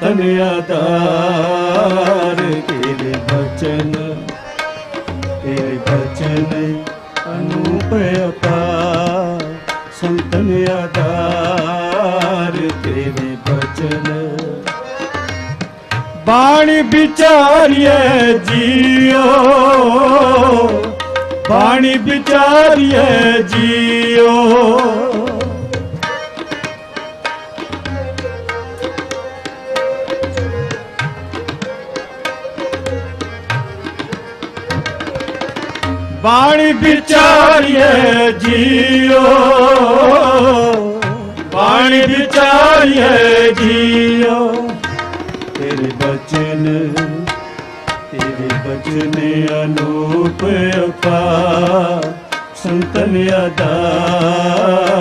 ਸੰਤਨ ਆਧਾਰ ਤੇਰੇ ਬਚਨ ਤੇਰੇ ਬਚਨ ਅਨੂਪ ਅਪਾਰ ਸੰਤਨ ਆਧਾਰ ਤੇਰੇ ਬਚਨ। ਬਾਣੀ ਵਿਚਾਰੀਏ ਜੀਓ, ਬਾਣੀ ਵਿਚਾਰੀਏ ਜੀਓ। ਬਾਣੀ ਵਿਚਾਰੀਏ ਜੀਓ। ਬਾਣੀ ਵਿਚਾਰੀਏ ਜੀਓ। ਤੇਰੇ ਬਚਨ ਤੇਰੇ ਬਚਨ ਅਨੂਪ ਅਪਾਰ ਸੰਤਨ ਆਧਾਰ